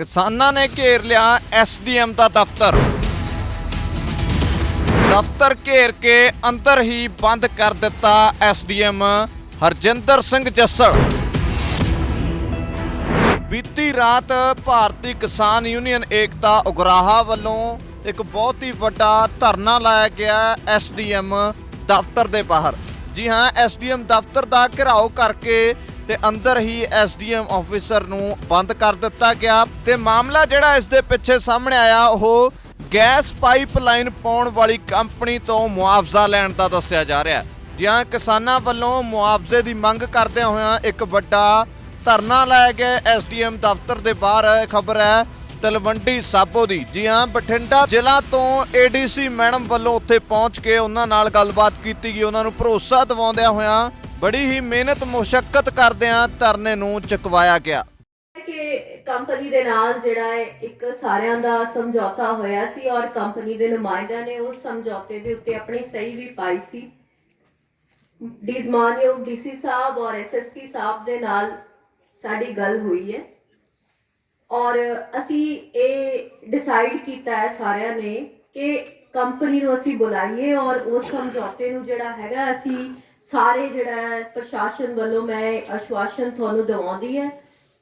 ਕਿਸਾਨਾਂ ਨੇ ਘੇਰ ਲਿਆ ਐਸਡੀਐਮ ਦਾ ਦਫ਼ਤਰ। ਦਫ਼ਤਰ ਘੇਰ ਕੇ ਅੰਦਰ ਹੀ ਬੰਦ ਕਰ ਦਿੱਤਾ ਐਸਡੀਐਮ ਹਰਜਿੰਦਰ ਸਿੰਘ ਜੱਸੜ। ਬੀਤੀ ਰਾਤ ਭਾਰਤੀ ਕਿਸਾਨ ਯੂਨੀਅਨ ਏਕਤਾ ਉਗਰਾਹਾ ਵੱਲੋਂ ਇੱਕ ਬਹੁਤ ਹੀ ਵੱਡਾ ਧਰਨਾ ਲਾਇਆ ਗਿਆ ਐਸਡੀਐਮ ਦਫ਼ਤਰ ਦੇ ਬਾਹਰ। ਜੀ ਹਾਂ ਐਸਡੀਐਮ ਦਫ਼ਤਰ ਦਾ ਘਿਰਾਓ ਕਰਕੇ ਤੇ ਅੰਦਰ ਹੀ ਐਸਡੀਐਮ ਆਫੀਸਰ ਨੂੰ ਬੰਦ ਕਰ ਦਿੱਤਾ ਗਿਆ ਤੇ ਮਾਮਲਾ ਜਿਹੜਾ ਇਸ ਦੇ ਪਿੱਛੇ ਸਾਹਮਣੇ ਆਇਆ, ਉਹ ਗੈਸ ਪਾਈਪਲਾਈਨ ਪਾਉਣ ਵਾਲੀ ਕੰਪਨੀ ਤੋਂ ਮੁਆਵਜ਼ਾ ਲੈਣ ਦਾ ਦੱਸਿਆ ਜਾ ਰਿਹਾ ਹੈ। ਜੀ ਕਿਸਾਨਾਂ ਵੱਲੋਂ ਮੁਆਵਜ਼ੇ ਦੀ ਮੰਗ ਕਰਦਿਆਂ ਹੋਇਆਂ ਇੱਕ ਵੱਡਾ ਧਰਨਾ ਲਾਇਆ ਗਿਆ ਐਸਡੀਐਮ ਦਫ਼ਤਰ ਦੇ ਬਾਹਰ ਖਬਰ ਹੈ, ਤਲਵੰਡੀ ਸਾਬੋ ਦੀ। ਜੀ ਹਾਂ ਬਠਿੰਡਾ ਜ਼ਿਲ੍ਹਾ ਤੋਂ ਏਡੀਸੀ ਮੈਡਮ ਵੱਲੋਂ ਉੱਥੇ ਪਹੁੰਚ ਕੇ ਉਹਨਾਂ ਨਾਲ ਗੱਲਬਾਤ ਕੀਤੀ ਗਈ। ਉਹਨਾਂ ਨੂੰ ਭਰੋਸਾ ਦਿਵਾਉਂਦਿਆਂ ਹੋਇਆਂ ਬੜੀ ਹੀ ਮਿਹਨਤ ਮੁਸ਼ਕਲ ਕਰਦਿਆਂ ਧਰਨੇ ਨੂੰ ਚੁਕਵਾਇਆ ਗਿਆ। ਕਿ ਕੰਪਨੀ ਦੇ ਨਾਲ ਜਿਹੜਾ ਹੈ ਇੱਕ ਸਾਰਿਆਂ ਦਾ ਸਮਝੌਤਾ ਹੋਇਆ ਸੀ ਔਰ ਕੰਪਨੀ ਦੇ ਨੁਮਾਇੰਦਿਆਂ ਨੇ ਉਸ ਸਮਝੌਤੇ ਦੇ ਉੱਤੇ ਆਪਣੀ ਸਹੀ ਵੀ ਪਾਈ ਸੀ। ਡੀ ਮਾਨਯੋਗ ਡੀਸੀ ਸਾਹਿਬ ਔਰ ਐਸਐਸਪੀ ਸਾਹਿਬ ਦੇ ਨਾਲ ਸਾਡੀ ਗੱਲ ਹੋਈ ਹੈ। ਔਰ ਅਸੀਂ ਇਹ ਡਿਸਾਈਡ ਕੀਤਾ ਹੈ ਸਾਰਿਆਂ ਨੇ ਕਿ ਕੰਪਨੀ ਨੂੰ ਅਸੀਂ ਬੁਲਾਈਏ ਔਰ ਉਸ ਸਮਝੌਤੇ ਨੂੰ ਜਿਹੜਾ ਹੈਗਾ ਅਸੀਂ ਸਾਰੇ ਜਿਹੜਾ ਪ੍ਰਸ਼ਾਸਨ ਵੱਲੋਂ ਮੈਂ ਅਸ਼ਵਾਸਨ ਤੁਹਾਨੂੰ ਦਿਵਾਉਂਦੀ ਹੈ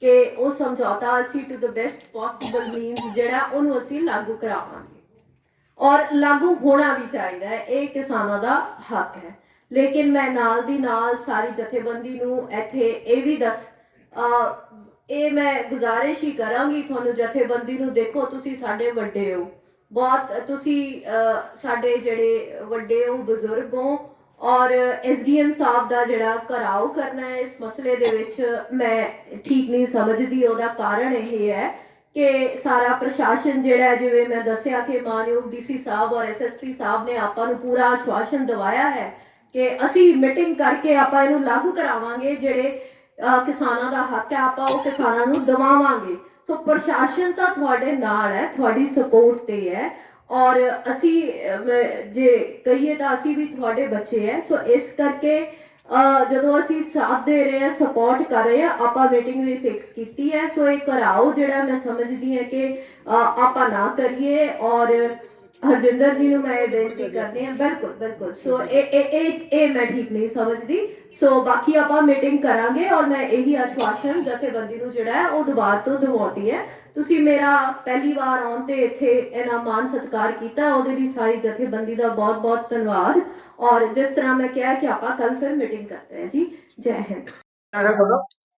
ਕਿ ਉਹ ਸਮਝੌਤਾ ਅਸੀਂ to the best possible means ਜਿਹੜਾ ਉਹਨੂੰ ਅਸੀਂ ਲਾਗੂ ਕਰਾਵਾਂਗੇ। ਔਰ ਲਾਗੂ ਹੋਣਾ ਵੀ ਚਾਹੀਦਾ ਹੈ, ਇਹ ਕਿਸਾਨਾਂ ਦਾ ਹੱਕ ਹੈ। ਲੇਕਿਨ ਮੈਂ ਨਾਲ ਦੀ ਨਾਲ ਸਾਰੀ ਜਥੇਬੰਦੀ ਨੂੰ ਇੱਥੇ ਇਹ ਵੀ ਦੱਸ ਇਹ ਮੈਂ ਗੁਜ਼ਾਰਿਸ਼ ਹੀ ਕਰਾਂਗੀ ਤੁਹਾਨੂੰ ਜਥੇਬੰਦੀ ਨੂੰ, ਦੇਖੋ ਤੁਸੀਂ ਸਾਡੇ ਵੱਡੇ ਹੋ। ਬਹੁਤ ਤੁਸੀਂ ਸਾਡੇ ਜਿਹੜੇ ਵੱਡੇ ਹੋ, ਬਜ਼ੁਰਗ ਹੋ ਔਰ ਐਸਡੀਐਮ ਸਾਹਿਬ ਦਾ ਜਿਹੜਾ ਘਰਾਓ ਕਰਨਾ ਹੈ। ਇਸ ਮਸਲੇ ਦੇ ਵਿੱਚ ਮੈਂ ਠੀਕ ਨਹੀਂ ਸਮਝਦੀ। ਉਹਦਾ ਕਾਰਨ ਇਹ ਹੈ ਕਿ ਸਾਰਾ ਪ੍ਰਸ਼ਾਸਨ ਜਿਹੜਾ ਜਿਵੇਂ ਮੈਂ ਦੱਸਿਆ ਕਿ ਮਾਨਯੋਗ ਡੀਸੀ ਸਾਹਿਬ ਔਰ ਐਸਐਸਪੀ ਸਾਹਿਬ ਨੇ ਆਪਾਂ ਨੂੰ ਪੂਰਾ ਆਸ਼ਵਾਸਨ ਦਿਵਾਇਆ ਹੈ ਕਿ ਅਸੀਂ ਮੀਟਿੰਗ ਕਰਕੇ ਆਪਾਂ ਇਹਨੂੰ ਲਾਗੂ ਕਰਾਵਾਂਗੇ। ਜਿਹੜੇ ਕਿਸਾਨਾਂ ਦਾ ਹੱਕ ਹੈ, ਆਪਾਂ ਉਹ ਕਿਸਾਨਾਂ ਨੂੰ ਦਿਵਾਵਾਂਗੇ। ਸੋ ਪ੍ਰਸ਼ਾਸਨ ਤਾਂ ਤੁਹਾਡੇ ਨਾਲ ਹੈ, ਤੁਹਾਡੀ ਸਪੋਰਟ ਤੇ ਹੈ। ਔਰ ਅਸੀਂ ਜੇ ਕਹੀਏ ਤਾਂ ਅਸੀਂ ਵੀ ਤੁਹਾਡੇ ਬੱਚੇ ਹੈ ਸੋ ਇਸ ਕਰਕੇ ਜਦੋਂ ਅਸੀਂ ਸਾਥ ਦੇ ਰਹੇ ਹਾਂ ਸਪੋਰਟ ਕਰ ਰਹੇ ਹਾਂ ਆਪਾਂ ਮੀਟਿੰਗ ਵੀ ਫਿਕਸ ਕੀਤੀ ਹੈ ਸੋ ਇਹ ਕਰਾਓ ਜਿਹੜਾ ਮੈਂ ਸਮਝਦੀ ਹਾਂ ਕਿ ਆਪਾਂ ਨਾ ਕਰੀਏ। ਔਰ ਹਰਜਿੰਦਰ ਜੀ ਨੂੰ ਮੈਂ ਬੇਨਤੀ ਕਰਦੀ ਹਾਂ ਬਿਲਕੁਲ ਬਿਲਕੁਲ। ਸੋ ਇਹ ਇਹ ਇਹ ਮੈਂ ਠੀਕ ਨਹੀਂ ਸਮਝਦੀ। ਸੋ ਬਾਕੀ ਆਪਾਂ ਮੀਟਿੰਗ ਕਰਾਂਗੇ ਔਰ ਮੈਂ ਇਹੀ ਆਸ਼ਵਾਸਨ ਜਥੇਬੰਦੀ ਨੂੰ ਜਿਹੜਾ ਹੈ ਉਹ ਦੁਬਾਰਾ ਤੋਂ ਦਿਵਾਉਂਦੀ ਹੈ ਤੁਸੀਂ ਮੇਰਾ ਪਹਿਲੀ ਵਾਰ ਆਉਣ ਤੇ ਇੱਥੇ ਇਹਨਾਂ ਮਾਨ ਸਤਿਕਾਰ ਕੀਤਾ ਉਹਦੇ ਲਈ ਸਾਰੀ ਜਥੇਬੰਦੀ ਦਾ ਬਹੁਤ ਬਹੁਤ ਧੰਨਵਾਦ। ਔਰ ਜਿਸ ਤਰ੍ਹਾਂ ਮੈਂ ਕਿਹਾ ਕਿ ਆਪਾਂ ਕੱਲ ਫਿਰ ਮੀਟਿੰਗ ਕਰਦੇ ਹਾਂ ਜੀ। ਜੈ ਹਿੰਦ।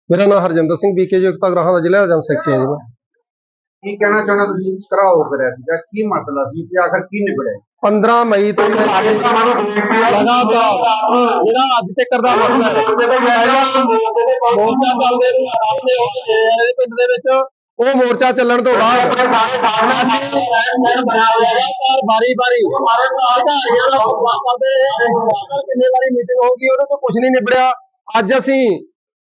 ਮੇਰਾ ਨਾਮ ਹਰਜਿੰਦਰ ਸਿੰਘ ਬੀਕੇ ਯੁਕਤਾ ਗ੍ਰਾਹਾਂ ਦਾ ਜ਼ਿਲ੍ਹਾ ਜਨ ਸੈਕਟਰੀ ਹੈ ਜੀ ਕੀ ਕਹਿਣਾ ਚਾਹੁੰਦਾ ਤੁਸੀਂ? ਘਰਾਓ ਕਰਿਆ ਸੀਗਾ ਕੀ ਮਸਲਾ ਸੀ ਤੇ ਆਖਰ ਕੀ ਨਿਬੜਿਆ? 15 ਮਈ ਤੋਂ ਲਗਾਤਾਰ ਜਿਹੜਾ ਅੱਜ ਤੱਕ ਦਾ ਮਸਲਾ ਹੈ। ਮੋਰਚਾ ਚੱਲਦੇ ਨੂੰ ਪਿੰਡ ਦੇ ਵਿੱਚ ਉਹ ਮੋਰਚਾ ਚੱਲਣ ਤੋਂ ਬਾਅਦ ਬਾਰੀ ਬਾਰੀ। ਕਿੰਨੇ ਵਾਰੀ ਮੀਟਿੰਗ ਹੋ ਗਈ ਉਹਦੇ ਤੋਂ ਕੁਝ ਨਹੀਂ ਨਿਬੜਿਆ। ਅੱਜ ਅਸੀਂ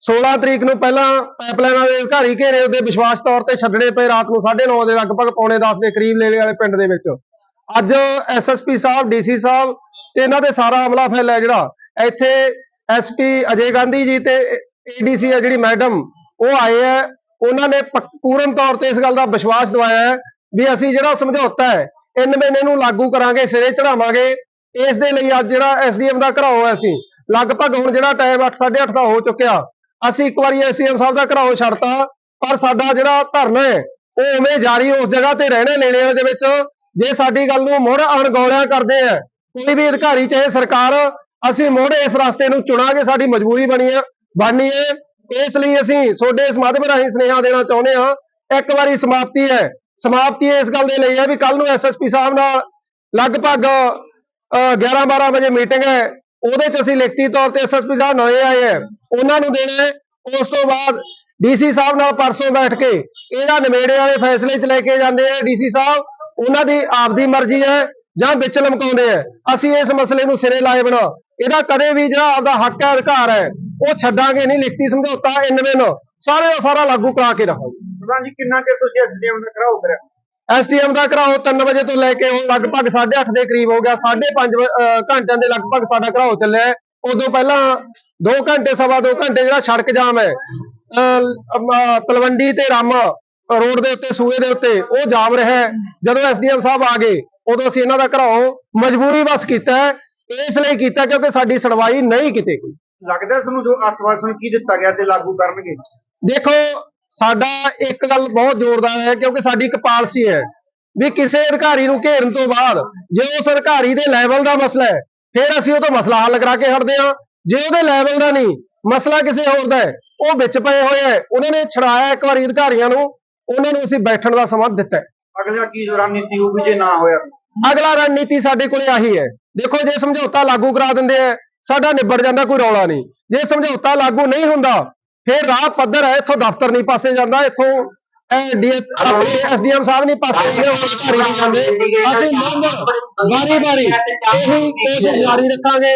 16 ਤਰੀਕ ਨੂੰ ਪਹਿਲਾਂ ਪਾਈਪਲਾਈਨਾਂ ਦੇ ਅਧਿਕਾਰੀ ਘੇਰੇ ਉਹਦੇ ਵਿਸ਼ਵਾਸ ਤੌਰ ਤੇ ਛੱਡਣੇ ਪਏ ਰਾਤ ਨੂੰ 9:30 ਦੇ ਲਗਭਗ ਪੌਣੇ 10 ਦੇ ਕਰੀਬ ਲੇਲੇ ਵਾਲੇ ਪਿੰਡ ਦੇ ਵਿੱਚ। ਅੱਜ ਐਸਐਸਪੀ ਸਾਹਿਬ ਡੀਸੀ ਸਾਹਿਬ ਤੇ ਇਹਨਾਂ ਦੇ ਸਾਰਾ ਅਮਲਾ ਫੈਲ ਹੈ ਜਿਹੜਾ। ਇੱਥੇ ਐਸਪੀ ਅਜੇ ਗਾਂਧੀ ਜੀ ਤੇ ਏਡੀਸੀ ਹੈ ਜਿਹੜੀ ਮੈਡਮ ਉਹ ਆਏ ਹੈ ਉਹਨਾਂ ਨੇ ਪੂਰਨ ਤੌਰ ਤੇ ਇਸ ਗੱਲ ਦਾ ਵਿਸ਼ਵਾਸ ਦਿਵਾਇਆ ਹੈ ਵੀ ਅਸੀਂ ਜਿਹੜਾ ਸਮਝੌਤਾ ਹੈ ਇਨ ਮਹੀਨੇ ਨੂੰ ਲਾਗੂ ਕਰਾਂਗੇ, ਸਿਰੇ ਚੜਾਵਾਂਗੇ ਇਸ ਦੇ ਲਈ ਅੱਜ ਜਿਹੜਾ ਐਸਡੀਐਮ ਦਾ ਘਰਾਓ ਹੈ ਅਸੀਂ, ਲਗਭਗ ਹੁਣ ਜਿਹੜਾ ਟਾਈਮ 8:30 ਦਾ ਹੋ ਚੁੱਕਿਆ, ਅਸੀਂ ਇੱਕ ਵਾਰੀ ਐਸਡੀਐਮ ਸਾਹਿਬ ਦਾ ਘਰਾਓ ਛੱਡਤਾ, ਪਰ ਸਾਡਾ ਜਿਹੜਾ ਧਰਨਾ ਹੈ, ਉਹ ਉਵੇਂ ਜਾਰੀ ਉਸ ਜਗ੍ਹਾ ਤੇ ਰਹਿਣੇ ਲੈਣੇ ਦੇ ਵਿੱਚ, ਜੇ ਸਾਡੀ ਗੱਲ ਨੂੰ ਮੁੜ ਅਣਗੌਲਿਆ ਕਰਦੇ ਆ ਕੋਈ ਵੀ ਅਧਿਕਾਰੀ, ਚਾਹੇ ਸਰਕਾਰ, ਅਸੀਂ ਮੁੜ ਇਸ ਰਸਤੇ ਨੂੰ ਚੁਣਾਂਗੇ, ਸਾਡੀ ਮਜਬੂਰੀ ਬਣੀ ਹੈ, ਬਣਨੀ ਹੈ। ਇਸ ਲਈ ਅਸੀਂ ਤੁਹਾਡੇ ਇਸ ਮਾਧਿਅਮ ਰਾਹੀਂ ਸੁਨੇਹਾ ਦੇਣਾ ਚਾਹੁੰਦੇ ਹਾਂ। ਇੱਕ ਵਾਰੀ ਸਮਾਪਤੀ ਹੈ। ਸਮਾਪਤੀ ਇਸ ਗੱਲ ਦੇ ਲਈ ਹੈ ਵੀ ਕੱਲ ਨੂੰ ਐਸਐਸਪੀ ਸਾਹਿਬ ਨਾਲ ਲਗਭਗ 11 12 ਵਜੇ ਮੀਟਿੰਗ ਹੈ। ਉਹਦੇ ਚ ਅਸੀਂ ਲਿਖਤੀ ਤੌਰ ਤੇ ਐਸਐਸਪੀ ਸਾਹਿਬ ਨਵੇਂ ਆਏ ਹੈ। ਉਹਨਾਂ ਨੂੰ ਦੇਣਾ ਉਸ ਤੋਂ ਬਾਅਦ ਡੀਸੀ ਸਾਹਿਬ ਨਾਲ ਪਰਸੋਂ ਬੈਠ ਕੇ ਇਹਦਾ ਨਵੇੜੇ ਵਾਲੇ ਫੈਸਲੇ ਚ ਲੈ ਕੇ ਜਾਂਦੇ ਆ ਡੀਸੀ ਸਾਹਿਬ। ਉਹਨਾਂ ਦੀ ਆਪਦੀ ਮਰਜ਼ੀ ਹੈ ਜਾਂ ਵਿੱਚ ਲਮਕਾਉਂਦੇ ਆ ਅਸੀਂ ਇਸ ਮਸਲੇ ਨੂੰ ਸਿਰੇ ਲਾਏ ਬਣਾ ਇਹਦਾ ਕਦੇ ਵੀ ਜਿਹੜਾ ਆਪਦਾ ਹੱਕ ਹੈ, ਅਧਿਕਾਰ ਹੈ ਉਹ ਛੱਡਾਂਗੇ ਨਹੀਂ ਲਿਖਤੀ ਸਮਝੌਤਾ ਇਨਵੇਂ ਨੂੰ। ਸਾਰੇ ਦਾ ਸਾਰਾ ਲਾਗੂ ਕਰਾ ਕੇ ਰਹਾਂਗੇ ਪ੍ਰਧਾਨ ਜੀ ਕਿੰਨਾ ਚਿਰ ਤੁਸੀਂ ਐਸਡੀਐਮ ਦਾ ਘਰਾਓ ਕਰਿਆ? ਐਸਟੀਐਮ ਦਾ ਘਰਾਓ 3 ਵਜੇ ਤੋਂ ਲੈ ਕੇ ਹੁਣ ਲਗਭਗ 8:30 ਦੇ ਕਰੀਬ ਹੋ ਗਿਆ। 5:30 ਘੰਟਿਆਂ ਦੇ ਲਗਭਗ ਸਾਡਾ ਘਰਾਓ ਚੱਲਿਆ ਹੈ। ਉਦੋਂ ਪਹਿਲਾਂ 2 ਘੰਟੇ ਸਵਾ 2 ਘੰਟੇ ਜਿਹੜਾ ਸੜਕ ਜਾਮ ਹੈ ਅਹ, ਅਮ, ਅਹ, ਤਲਵੰਡੀ ਤੇ ਰਾਮਾ ਰੋਡ ਦੇ ਉੱਤੇ ਸੂਏ ਦੇ ਉੱਤੇ ਉਹ ਜਾਮ ਰਿਹਾ ਹੈ। ਜਦੋਂ ਐਸਡੀਐਮ ਸਾਹਿਬ ਆ ਗਏ ਉਦੋਂ ਅਸੀਂ ਇਹਨਾਂ ਦਾ ਘਰਾਓ ਮਜਬੂਰੀ ਬਸ ਕੀਤਾ ਹੈ। ਇਸ ਲਈ ਕੀਤਾ ਕਿਉਂਕਿ ਸਾਡੀ ਸੁਣਵਾਈ ਨਹੀਂ ਕਿਤੇ ਕੋਈ। ਲੱਗਦਾ ਤੁਹਾਨੂੰ ਜੋ ਆਸਵਾਸਨ ਕੀ ਦਿੱਤਾ ਗਿਆ ਤੇ ਲਾਗੂ ਕਰਨਗੇ? ਦੇਖੋ ਸਾਡਾ ਇੱਕ ਗੱਲ ਬਹੁਤ ਜ਼ੋਰਦਾਰ ਹੈ ਕਿਉਂਕਿ ਸਾਡੀ ਇੱਕ ਪਾਲਿਸੀ ਹੈ ਵੀ ਕਿਸੇ ਅਧਿਕਾਰੀ ਨੂੰ ਘੇਰਨ ਤੋਂ ਬਾਅਦ ਜੇ ਉਸ ਅਧਿਕਾਰੀ ਦੇ ਲੈਵਲ ਦਾ ਮਸਲਾ ਹੈ ਫਿਰ ਅਸੀਂ ਉਹ ਤੋਂ ਮਸਲਾ ਹੱਲ ਕਰਾ ਕੇ ਹਟਦੇ ਹਾਂ। ਜੇ ਉਹਦੇ ਲੈਵਲ ਦਾ ਨਹੀਂ ਮਸਲਾ ਕਿਸੇ ਹੋਰ ਦਾ ਹੈ। ਉਹ ਵਿੱਚ ਪਏ ਹੋਏ ਹੈ ਉਹਨਾਂ ਨੇ ਛੜਾਇਆ ਇੱਕ ਵਾਰੀ ਅਧਿਕਾਰੀਆਂ ਨੂੰ ਉਹਨਾਂ ਨੂੰ ਅਸੀਂ ਬੈਠਣ ਦਾ ਸਮਾਂ ਦਿੱਤਾ। ਅਗਲਾ ਕੀ ਰਣਨੀਤੀ ਹੋਊਗੀ ਜੇ ਨਾ ਹੋਇਆ? ਅਗਲਾ ਰਣਨੀਤੀ ਸਾਡੇ ਕੋਲੇ ਆਹੀ ਹੈ। ਦੇਖੋ ਜੇ ਸਮਝੌਤਾ ਲਾਗੂ ਕਰਾ ਦਿੰਦੇ ਆ ਸਾਡਾ ਨਿਬੜ ਜਾਂਦਾ ਕੋਈ ਰੌਲਾ ਨਹੀਂ। ਜੇ ਸਮਝੌਤਾ ਲਾਗੂ ਨਹੀਂ ਹੁੰਦਾ ਫਿਰ ਰਾਹ ਪੱਧਰ ਹੈ ਇੱਥੋਂ ਦਫ਼ਤਰ ਨਹੀਂ ਪਾਸੇ ਜਾਂਦਾ ਇੱਥੋਂ ਐਸਡੀਐਮ ਸਾਹਿਬ ਨਹੀਂ ਪਾਸੇ ਜਾਂਦੇ ਅਸੀਂ ਮੰਗ ਵਾਰੀ ਵਾਰੀ ਇਹੀ ਕੋਸ਼ਿਸ਼ ਜਾਰੀ ਰੱਖਾਂਗੇ।